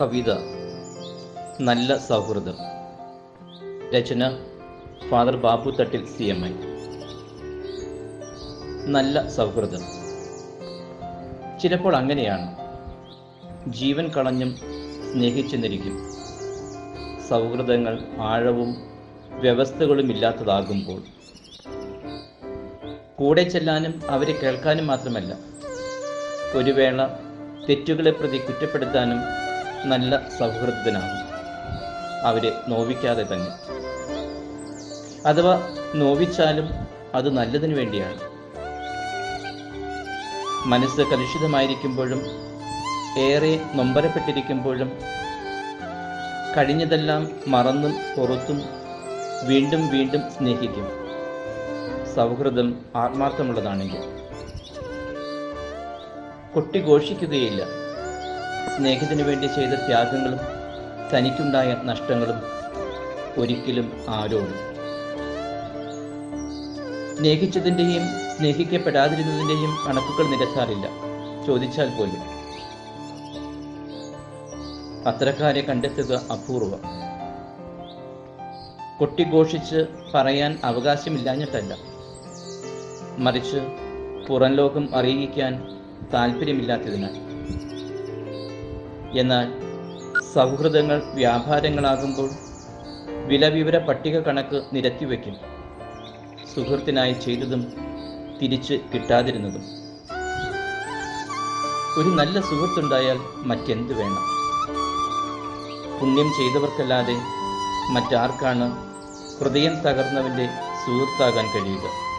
കവിത നല്ല സൗഹൃദം. രചന father Babu Thattil C M I. നല്ല സൗഹൃദം. ചിലപ്പോൾ അങ്ങനെയാണ്. ജീവൻ കളഞ്ഞും സ്നേഹിച്ചെന്നിരിക്കും. സൗഹൃദങ്ങൾ ആഴവും വ്യവസ്ഥകളും ഇല്ലാത്തതാകുമ്പോൾ. കൂടെ ചെല്ലാനും അവരെ കേൾക്കാനും മാത്രമല്ല ഒരു വേള തെറ്റുകളെ പ്രതി കുറ്റപ്പെടുത്താനും നല്ല സൗഹൃദത്തിനാകും അവരെ നോവിക്കാതെ തന്നെ. അഥവാ നോവിച്ചാലും അത് നല്ലതിന് വേണ്ടിയാണ്. മനസ്സ് കലുഷിതമായിരിക്കുമ്പോഴും ഏറെ നൊമ്പരപ്പെട്ടിരിക്കുമ്പോഴും കഴിഞ്ഞതെല്ലാം മറന്നും പുറത്തും വീണ്ടും വീണ്ടും സ്നേഹിക്കും. സൗഹൃദം ആത്മാർത്ഥമുള്ളതാണെങ്കിൽ. കൊട്ടി ഘോഷിക്കുകയില്ല. സ്നേഹത്തിനു വേണ്ടി ചെയ്ത ത്യാഗങ്ങളും തനിക്കുണ്ടായ നഷ്ടങ്ങളും ഒരിക്കലും ആരോടും. സ്നേഹിച്ചതിന്റെയും സ്നേഹിക്കപ്പെടാതിരുന്നതിന്റെയും കണക്കുകൾ നിരത്താറില്ല. ചോദിച്ചാൽ പോലും. അത്തരക്കാരെ കണ്ടെത്തുക അപൂർവം. കൊട്ടിഘോഷിച്ച് പറയാൻ അവകാശമില്ലാഞ്ഞിട്ടല്ല. മറിച്ച് പുറം ലോകം അറിയിക്കാൻ താല്പര്യമില്ലാത്തതിനാൽ. എന്നാൽ സൗഹൃദങ്ങൾ വ്യാപാരങ്ങളാകുമ്പോൾ വിലവിവര പട്ടിക കണക്ക് നിരത്തിവെക്കും സുഹൃത്തിനായി ചെയ്തതും തിരിച്ച് കിട്ടാതിരുന്നതും. ഒരു നല്ല സുഹൃത്തുണ്ടായാൽ മറ്റെന്ത് വേണം? പുണ്യം ചെയ്തവർക്കല്ലാതെ മറ്റാർക്കാണ് ഹൃദയം തകർന്നവന്റെ സുഹൃത്താകാൻ കഴിയുക?